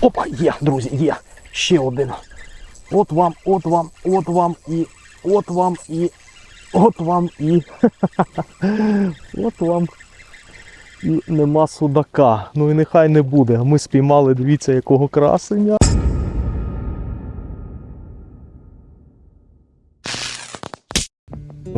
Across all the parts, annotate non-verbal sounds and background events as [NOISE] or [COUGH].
Опа, є, друзі, є. Ще один. От вам, от вам, от вам і, от вам і, от вам і. [LAUGHS] От вам. І нема судака. Ну і нехай не буде. Ми спіймали, дивіться, якого красення.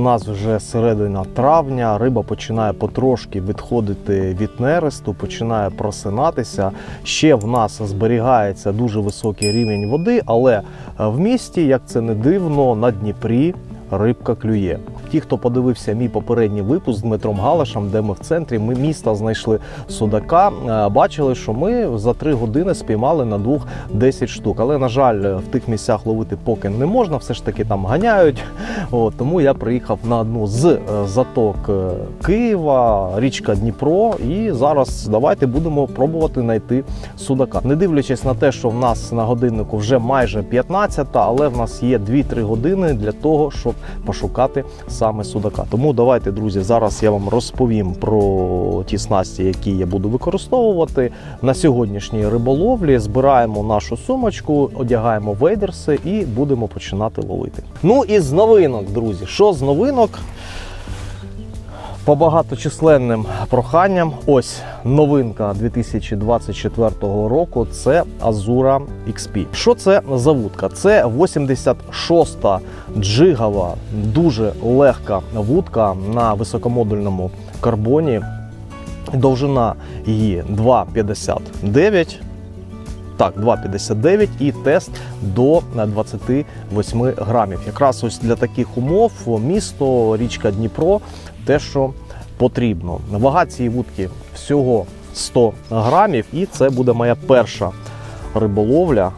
Нас вже середина травня, риба починає потрошки відходити від нересту, починає просинатися. Ще в нас зберігається дуже високий рівень води, але е, в місті, як це не дивно, на Дніпрі рибка клює. Ті, хто подивився мій попередній випуск з Дмитром Галашем, де ми в центрі ми міста знайшли судака, е, бачили, що ми за три години спіймали на двох 10 штук. Але на жаль, в тих місцях ловити поки не можна, все ж таки там ганяють. [LAUGHS] От, тому я приїхав на одну з е, заток е, Києва, річка Дніпро. І зараз давайте будемо пробувати знайти судака. Не дивлячись на те, що в нас на годиннику вже майже 15, але в нас є 2-3 години для того, щоб пошукати саме судака. Тому давайте, друзі, зараз я вам розповім про ті снасті, які я буду використовувати на сьогоднішній риболовлі. Збираємо нашу сумочку, одягаємо вейдерси і будемо починати ловити. Ну і з новинок, друзі, що з новинок? По багаточисленним проханням, ось новинка 2024 року. Це Azura XP. Що це за вудка? Це 86-та джигова, дуже легка вудка на високомодульному карбоні. Довжина її 2,59. Так, 2,59 і тест до 28 грамів. Якраз ось для таких умов місто, річка Дніпро, те, що потрібно. Вага цієї вудки всього 100 грамів, і це буде моя перша риболовля.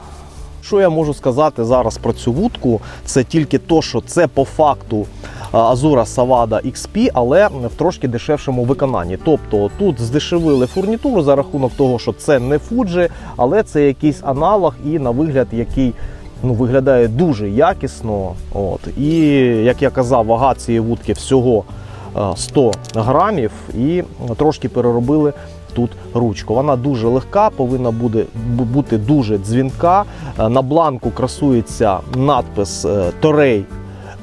Що я можу сказати зараз про цю вудку? Це тільки то, що це по факту Азура Савада XP, але в трошки дешевшому виконанні. Тобто тут здешевили фурнітуру за рахунок того, що це не Fuji, але це якийсь аналог і на вигляд, який ну, виглядає дуже якісно. От. І як я казав, вага цієї вудки всього 100 грамів і трошки переробили тут ручку. Вона дуже легка, повинна буде бути дуже дзвінка. Е, На бланку красується надпис е, Торей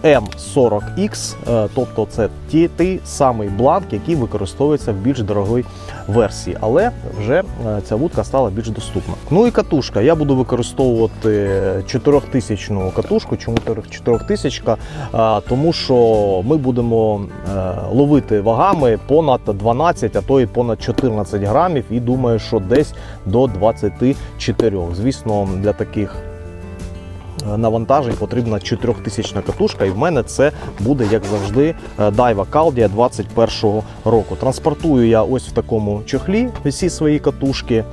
M40X, е, тобто це ті, той самий бланк, який використовується в більш дорогій версії, але вже е, ця вудка стала більш доступна. Ну і катушка. Я буду використовувати 4000 катушку. Чому 4000? Е, Тому що ми будемо ловити вагами понад 12, а то і понад 14 грамів, і думаю, що десь до 24. Звісно, для таких навантажень потрібна 4000 катушка, і в мене це буде, як завжди, е, Daiwa Caldia 21 року. Транспортую я ось в такому чохлі всі свої катушки.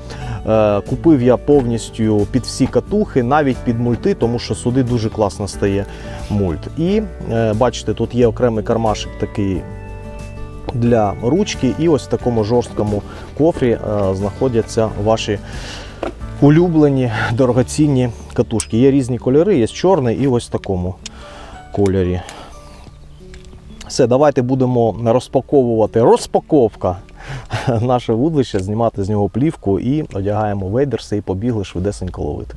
Е, Купив я повністю під всі катухи, навіть під мульти, тому що сюди дуже класно стає мульт. І е, бачите, тут є окремий кармашик такий. Для ручки, і ось в такому жорсткому кофрі е, знаходяться ваші улюблені дорогоцінні катушки. Є різні кольори, є чорний і ось в такому кольорі. Все, давайте будемо розпаковувати розпаковка [LAUGHS] наше вудлище, знімати з нього плівку і одягаємо вейдерси і побігли швидесенько ловити.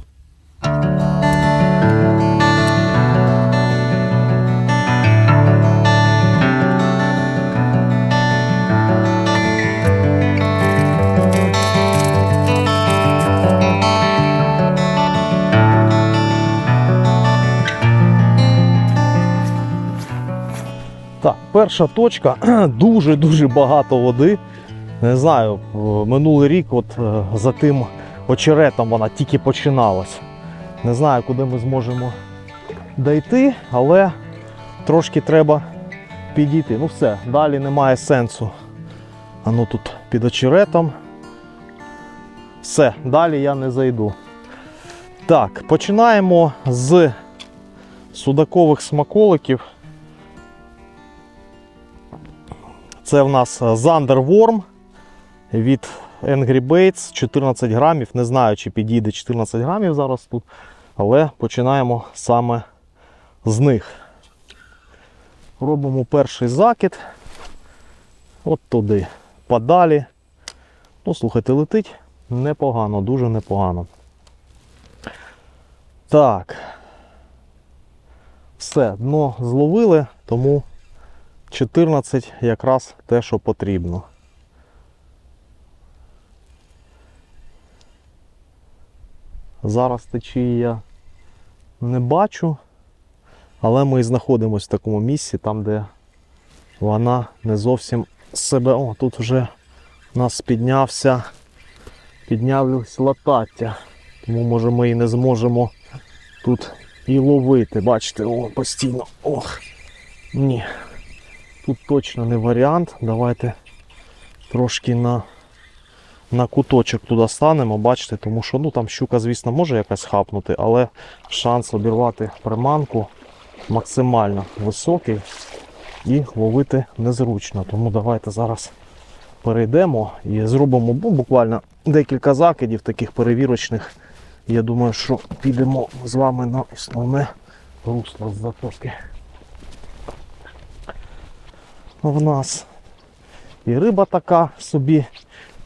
Перша точка [CLEARS THROAT] дуже-дуже багато води. Не знаю, минулий рік, от е, за тим очеретом вона тільки починалась. Не знаю, куди ми зможемо дійти, але трошки треба підійти. Ну все, далі немає сенсу. А ну тут під очеретом. Все, далі я не зайду. Так, починаємо з судакових смаколиків. Це в нас Zander Worm від Angry Baits 14 грамів. Не знаю, чи підійде 14 грамів зараз тут, але починаємо саме з них. Робимо перший закид. От туди. Подалі. Ну, слухайте, летить непогано, дуже непогано. Так. Все, дно зловили, тому 14 якраз те, що потрібно. Зараз течії я не бачу, але ми знаходимося в такому місці, там, де вона не зовсім себе. О, тут вже у нас піднявся, піднявся латаття. Тому може ми і не зможемо тут і ловити. Бачите, о, постійно. Ох. Ні. Тут точно не варіант. Давайте трошки на, на куточок туди станемо, бачите, тому що ну, там щука, звісно, може якась хапнути, але шанс обірвати приманку максимально високий і ловити незручно. Тому давайте зараз перейдемо і зробимо буквально декілька закидів таких перевірочних. Я думаю, що підемо з вами на основне русло з затоки. В нас і риба така собі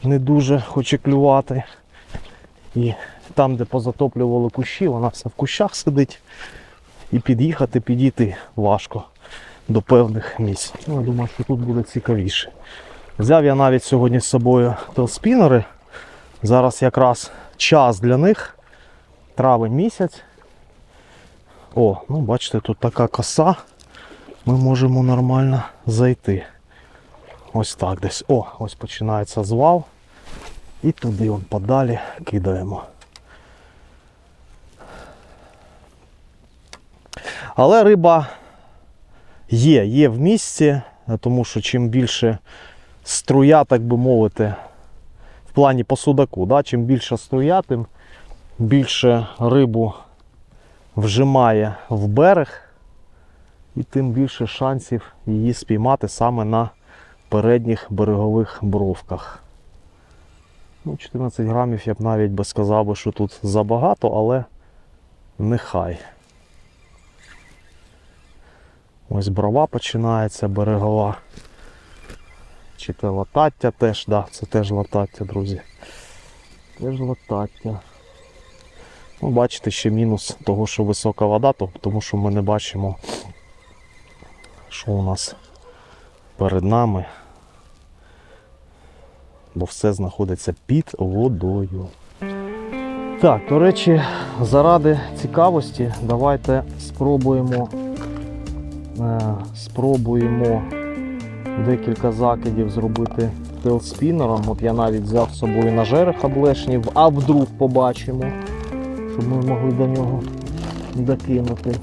не дуже хоче клювати. І там, де позатоплювали кущі, вона все в кущах сидить. І під'їхати, підійти важко до певних місць. Ну, я думаю, що тут буде цікавіше. Взяв я навіть сьогодні з собою телспінери. Зараз якраз час для них. Травень місяць. О, ну бачите, тут така коса. Ми можемо нормально зайти. Ось так десь. О, ось починається звал. І туди он подалі кидаємо. Але риба є, є в місці, тому що чим більше струя, так би мовити, в плані по судаку, да? чим більше струя, тим більше рибу вжимає в берег, і тим більше шансів її спіймати саме на передніх берегових бровках. Ну, 14 грамів я б навіть би сказав, що тут забагато, але нехай. Ось брова починається берегова. Чи це латаття теж, да, це теж латаття, друзі. Теж латаття. Ну, бачите, ще мінус того, що висока вода, тому що ми не бачимо, що у нас перед нами. Бо все знаходиться під водою. Так, до речі, заради цікавості, давайте спробуємо, е, спробуємо декілька закидів зробити телспінером. От я навіть взяв з собою на жереха блешнів, а вдруг побачимо, щоб ми могли до нього докинути.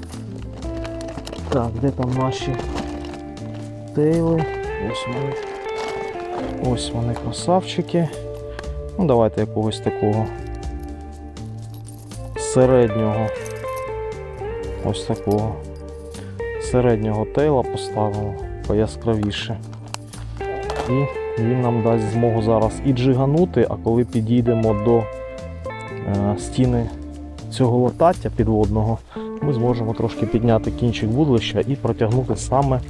Так, де там наші тейли? Ось вони. Ось вони красавчики. Ну, давайте якогось такого середнього. Ось такого. Середнього тейла поставимо пояскравіше. І він нам дасть змогу зараз і джиганути, а коли підійдемо до е, стіни цього лотаття підводного, ми зможемо трошки підняти кінчик вудлища і протягнути саме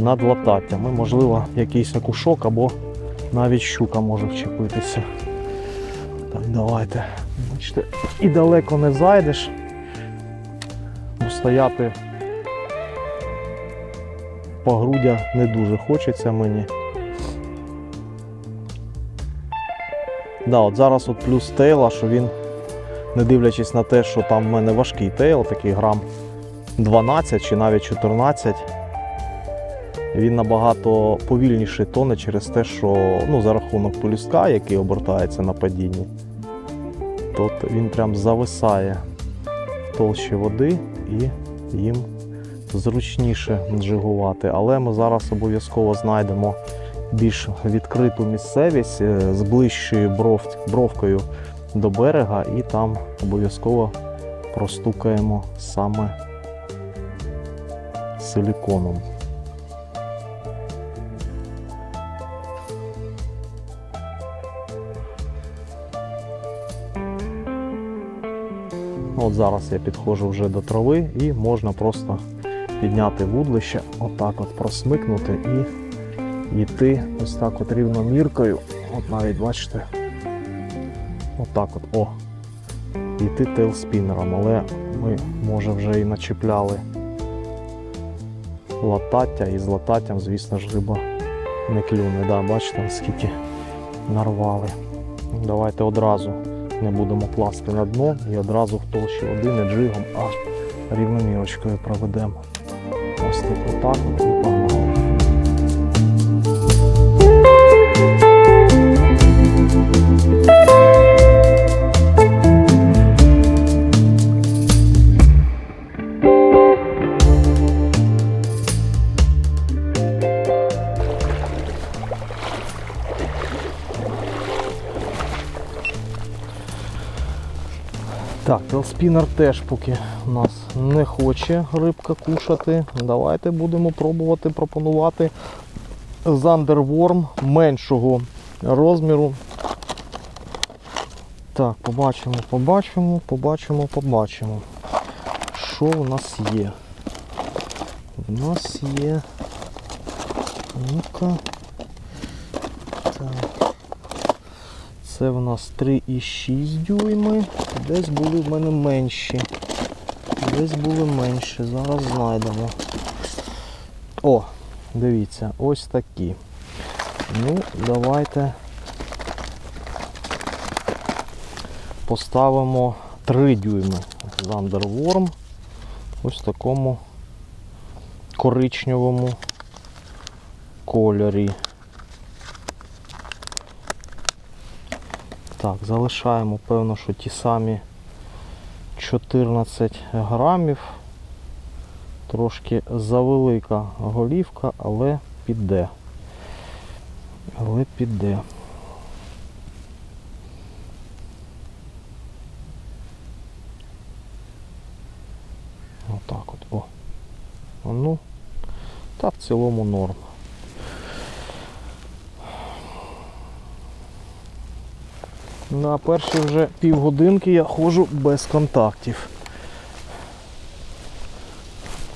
над лататтям. І, можливо, якийсь окушок або навіть щука може вчепитися. Так, давайте. Бачите, і далеко не зайдеш. Стояти по грудя не дуже хочеться мені. Да, от зараз от плюс тейла, що він, не дивлячись на те, що там в мене важкий тейл, такий грам 12 чи навіть 14, він набагато повільніше тоне через те, що ну, за рахунок полюстка, який обертається на падінні, то він прям зависає в толщі води і їм зручніше джигувати. Але ми зараз обов'язково знайдемо більш відкриту місцевість е, з ближчою бров, бровкою до берега і там обов'язково простукаємо саме силіконом. От зараз я підходжу вже до трави і можна просто підняти вудлище, отак от просмикнути і йти ось так от рівноміркою. От навіть бачите. Отак от, о. йти тейлспінером, але ми, може, вже і начіпляли латаття, і з лататтям, звісно ж, риба не клюне. Да, бачите, скільки нарвали. Давайте одразу не будемо класти на дно і одразу в толщі води не джигом, а рівномірочкою проведемо. Ось так от телспінер теж поки у нас не хоче рибка кушати. Давайте будемо пробувати пропонувати зандерворм меншого розміру. Так, побачимо, побачимо, побачимо, побачимо. Що у нас є? У нас є. Ну-ка. Так. Це в нас 3,6 дюйми. Десь були в мене менші. Десь були менші. Зараз знайдемо. О, дивіться, ось такі. Ну, давайте поставимо 3 дюйми Зандерворм. Ось в такому коричневому кольорі. Так, залишаємо, певно, що ті самі 14 грамів. Трошки завелика голівка, але піде. Але піде. Отак от. О. Ну, та в цілому норм. На перші вже півгодинки я ходжу без контактів.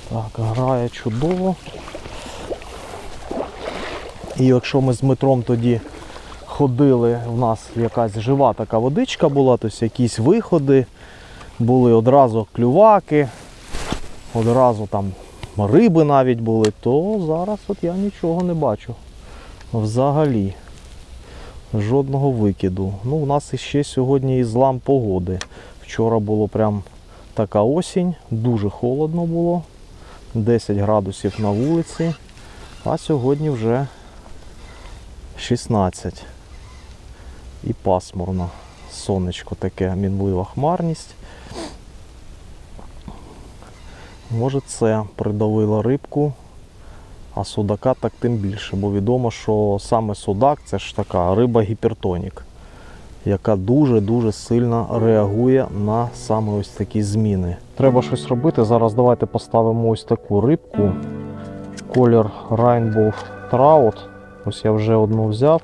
Так, грає чудово. І якщо ми з Дмитром тоді ходили, в нас якась жива така водичка була, тобто якісь виходи, були одразу клюваки, одразу там риби навіть були, то зараз от я нічого не бачу. Взагалі. Жодного викиду. Ну, у нас іще сьогодні і злам погоди. Вчора було прям така осінь, дуже холодно було. 10 градусів на вулиці, а сьогодні вже 16. І пасмурно. Сонечко таке, мінлива хмарність. Може це придавило рибку, а судака так тим більше, бо відомо, що саме судак це ж така риба гіпертонік, яка дуже-дуже сильно реагує на саме ось такі зміни. Треба щось робити. Зараз давайте поставимо ось таку рибку. Колір Rainbow Trout. Ось я вже одну взяв.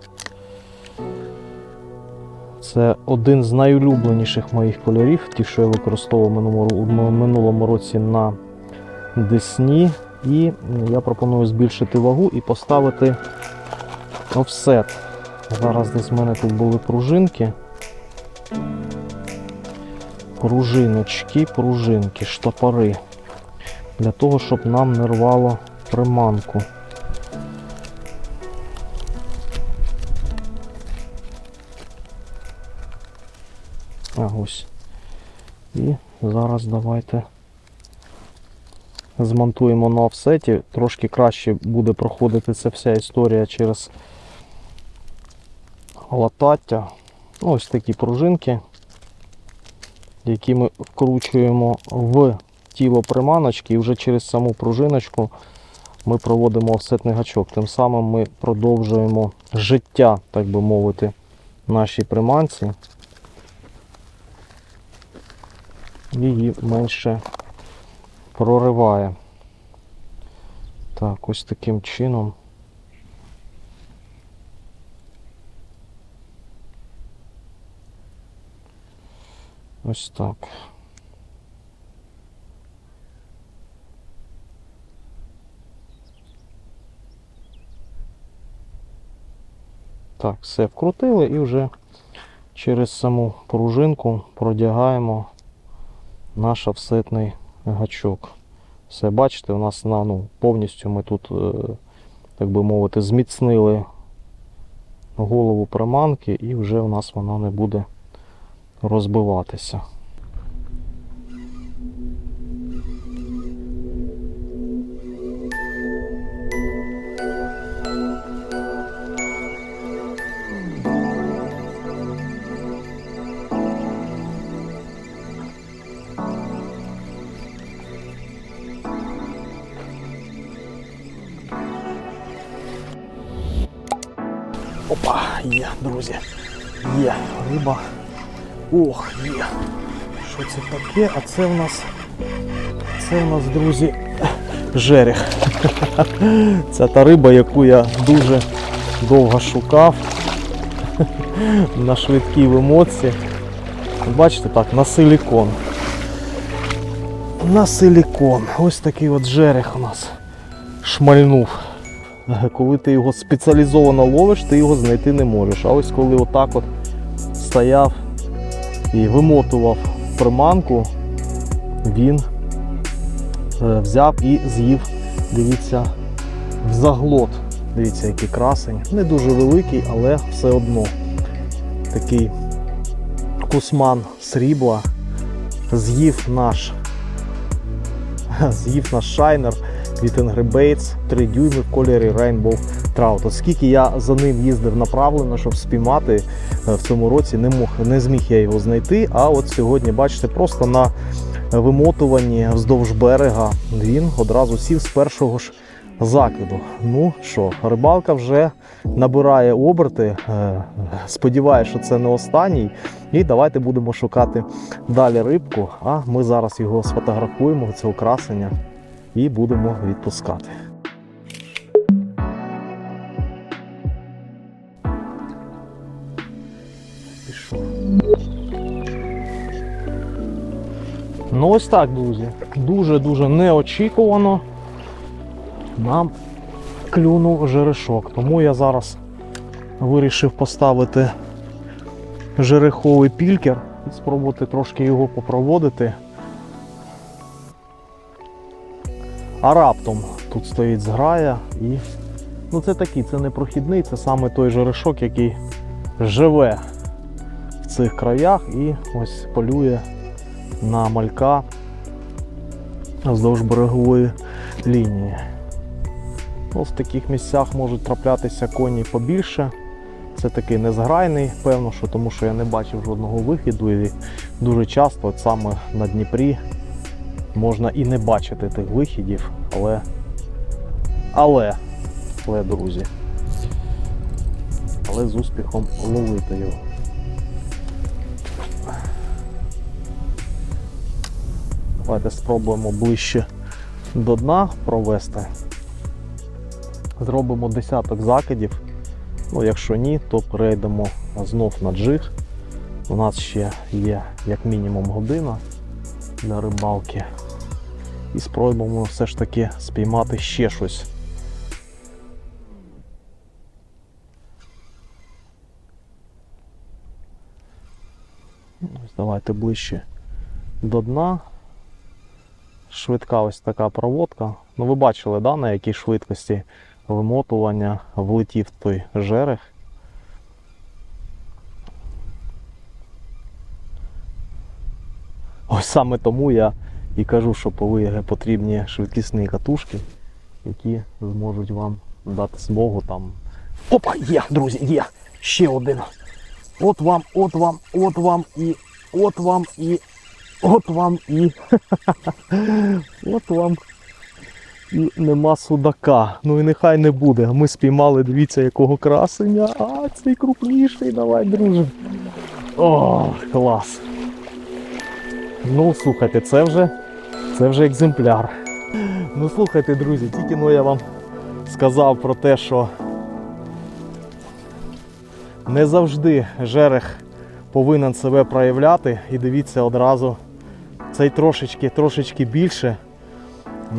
Це один з найулюбленіших моїх кольорів, ті, що я використовував минулому році на Десні. І я пропоную збільшити вагу і поставити офсет. Зараз десь в мене тут були пружинки. Пружиночки, пружинки, штопори. Для того, щоб нам не рвало приманку. А ось. І зараз давайте змонтуємо на офсеті. Трошки краще буде проходити ця вся історія через латаття. Ось такі пружинки, які ми вкручуємо в тіло приманочки і вже через саму пружиночку ми проводимо офсетний гачок. Тим самим ми продовжуємо життя, так би мовити, нашій приманці. Її менше прориває. Так, ось таким чином. Ось так. Так, все вкрутили і вже через саму пружинку продягаємо наш офсетний гачок. Все, бачите, у нас на, ну, повністю ми тут, е, так би мовити, зміцнили голову приманки і вже у нас вона не буде розбиватися. Ох, є. Що це таке? А це в нас. Це в нас, друзі, жерех. [LAUGHS] Це та риба, яку я дуже довго шукав. [LAUGHS] На швидкій вимоці. Бачите так, на силікон. На силікон. Ось такий от жерех у нас шмальнув. Коли ти його спеціалізовано ловиш, ти його знайти не можеш. А ось коли отак от стояв і вимотував приманку, він е, взяв і з'їв, дивіться, в заглот. Дивіться, який красень. Не дуже великий, але все одно. Такий кусман срібла. З'їв наш [LAUGHS] з'їв наш шайнер від Angry Baits 3 дюйми в кольорі Rainbow Trout. Оскільки я за ним їздив направлено, щоб спіймати е, в цьому році, не мог, не зміг я його знайти. А от сьогодні, бачите, просто на вимотуванні вздовж берега він одразу сів з першого ж закиду. Ну що, рибалка вже набирає оберти. Е, Сподіваюся, що це не останній. І давайте будемо шукати далі рибку. А ми зараз його сфотографуємо, цього красення, і будемо відпускати. Ну ось так, друзі. Дуже-дуже неочікувано нам клюнув жерешок. Тому я зараз вирішив поставити жереховий пількер і спробувати трошки його попроводити. А раптом тут стоїть зграя і ну це такий, це не прохідний, це саме той жерешок, який живе в цих краях і ось полює на малька вздовж берегової лінії. Ну, в таких місцях можуть траплятися коні побільше. Це такий незграйний, певно, що тому що я не бачив жодного вихіду і дуже часто от саме на Дніпрі можна і не бачити тих вихідів, але, але, але, друзі, але з успіхом ловити його. Давайте спробуємо ближче до дна провести. Зробимо десяток закидів. Ну, якщо ні, то перейдемо знов на джиг. У нас ще є як мінімум година для рибалки. І спробуємо все ж таки спіймати ще щось. Ось Давайте ближче до дна. Швидка ось така проводка. Ну, ви бачили, да, на якій швидкості вимотування влетів той жерех. Ось саме тому я і кажу, що повиги потрібні швидкісні катушки, які зможуть вам дати змогу там. Опа, є, друзі, є! Ще один. От вам, от вам, от вам і, от вам і, от вам і. [LAUGHS] От вам і нема судака. Ну і нехай не буде. Ми спіймали, дивіться, якого красення. А, цей крупніший, давай, друже. О, клас. Ну, слухайте, це вже, це вже екземпляр. Ну, слухайте, друзі, тільки ну я вам сказав про те, що не завжди жерех повинен себе проявляти. І дивіться одразу, цей трошечки, трошечки більше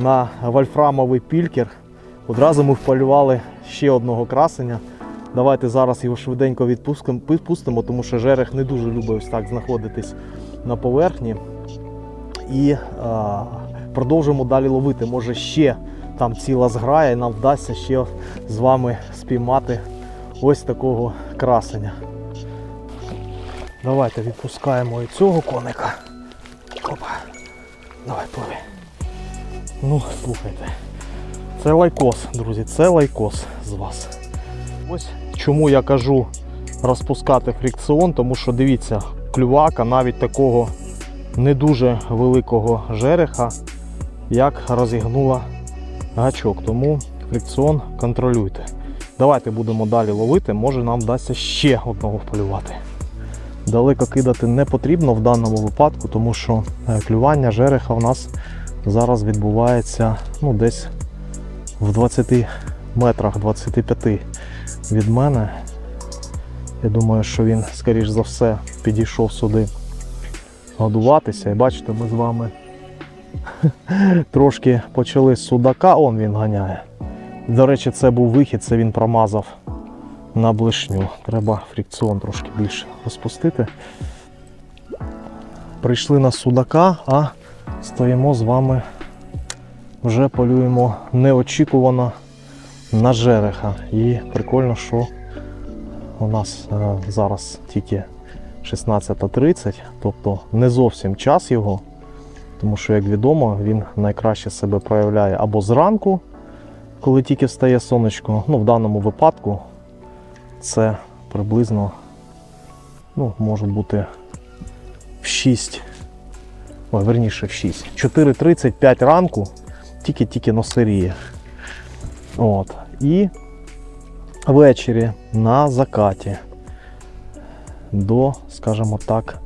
на вольфрамовий пількер. Одразу ми вполювали ще одного красення. Давайте зараз його швиденько відпустимо, тому що жерех не дуже любить ось так знаходитись на поверхні. І а, продовжимо далі ловити. Може ще там ціла зграя, і нам вдасться ще з вами спіймати ось такого красення. Давайте відпускаємо і цього коника. Опа. Давай, пливи. Ну, слухайте. Це лайкос, друзі, це лайкос з вас. Ось чому я кажу розпускати фрикціон, тому що дивіться, клювака навіть такого не дуже великого жереха, як розігнула гачок. Тому фрикціон контролюйте. Давайте будемо далі ловити, може нам вдасться ще одного вполювати. Далеко кидати не потрібно в даному випадку, тому що е, клювання жереха у нас зараз відбувається ну, десь в 20 метрах, 25 від мене. Я думаю, що він, скоріш за все, підійшов сюди годуватися. І бачите, ми з вами [LAUGHS] трошки почали судака, он він ганяє. До речі, це був вихід, це він промазав на блишню. Треба фрикціон трошки більше розпустити. Прийшли на судака, а стоїмо з вами, вже полюємо неочікувано на жереха. І прикольно, що у нас е, зараз тільки 16.30, тобто не зовсім час його, тому що, як відомо, він найкраще себе проявляє або зранку, коли тільки встає сонечко. Ну, в даному випадку це приблизно ну, може бути в 6, ой, верніше в 6. 4.35 ранку, тільки-тільки носиріє. От. І ввечері на закаті до, скажімо так,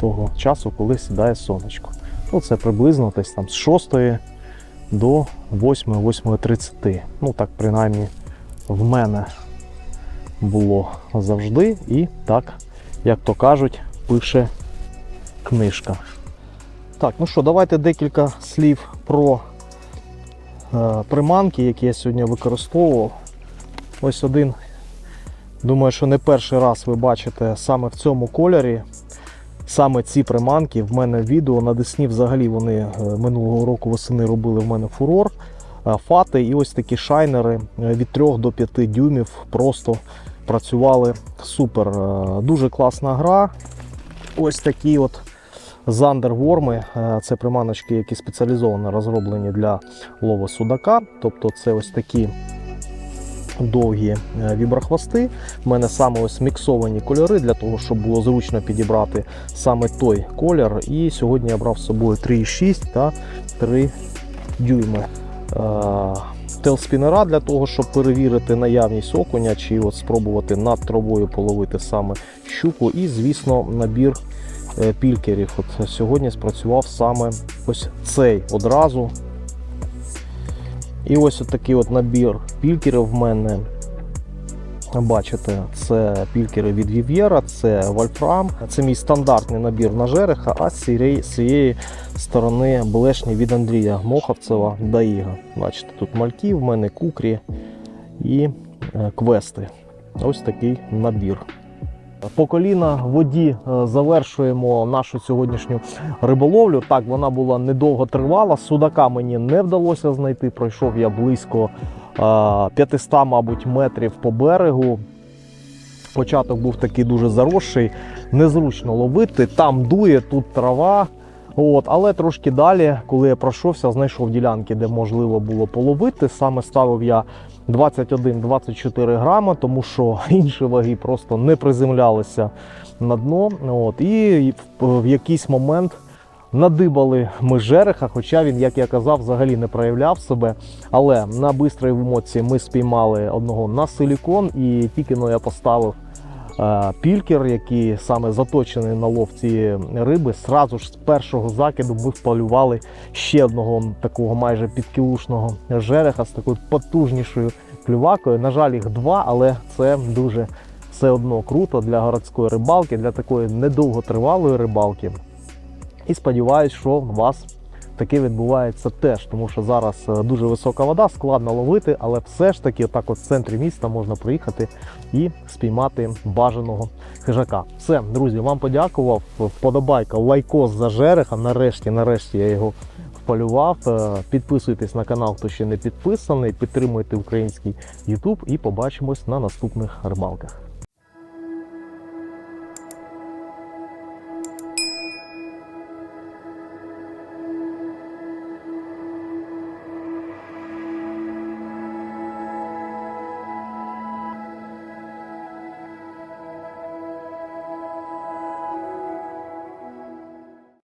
того часу, коли сідає сонечко. Ну, це приблизно десь там з 6 до 8-8.30. Ну, так, принаймні, в мене було завжди. І так, як то кажуть, пише книжка. Так, ну що, давайте декілька слів про е, приманки, які я сьогодні використовував. Ось один, думаю, що не перший раз ви бачите саме в цьому кольорі. Саме ці приманки в мене відео на Десні взагалі вони е, минулого року восени робили в мене фурор. Е, Фати і ось такі шайнери е, від 3 до 5 дюймів просто працювали супер. Дуже класна гра. Ось такі от зандерворми. Це приманочки, які спеціалізовано розроблені для лову судака. Тобто це ось такі довгі е, віброхвости. У мене саме ось міксовані кольори для того, щоб було зручно підібрати саме той колір. І сьогодні я брав з собою 3,6 та 3 дюйми. Е, Телспінера для того, щоб перевірити наявність окуня, чи от спробувати над травою половити саме щуку. І, звісно, набір е, пількерів. От сьогодні спрацював саме ось цей одразу. І ось такий от набір пількерів в мене. Бачите, це пількери від Вів'єра, це Вольфрам. Це мій стандартний набір на жереха, а з цієї, сторони блешні від Андрія Моховцева Даїга. Бачите, тут мальки, в мене кукрі і е, квести. Ось такий набір. По коліна воді е, завершуємо нашу сьогоднішню риболовлю. Так, вона була недовго тривала. Судака мені не вдалося знайти. Пройшов я близько е, 500, мабуть, метрів по берегу. Початок був такий дуже заросший, незручно ловити. Там дує, тут трава. От, але трошки далі, коли я пройшовся, знайшов ділянки, де можливо було половити. Саме ставив я 21-24 грама, тому що [LAUGHS] інші ваги просто не приземлялися на дно. От, і в, якийсь момент надибали ми жереха, хоча він, як я казав, взагалі не проявляв себе. Але на бистрій вимоці ми спіймали одного на силікон, і тільки но я поставив пількер, який саме заточений на лов цієї риби. Сразу ж з першого закиду ми вполювали ще одного такого майже підкілушного жереха з такою потужнішою клювакою. На жаль, їх два, але це дуже все одно круто для городської рибалки, для такої недовготривалої рибалки. І сподіваюсь, що вас таке відбувається теж, тому що зараз е, дуже висока вода, складно ловити, але все ж таки, отак, от в центрі міста можна приїхати і спіймати бажаного хижака. Все, друзі, вам подякував. Вподобайка, лайкос за жереха. Нарешті, нарешті я його вполював. Е, Підписуйтесь на канал, хто ще не підписаний. Підтримуйте український YouTube і побачимось на наступних рибалках.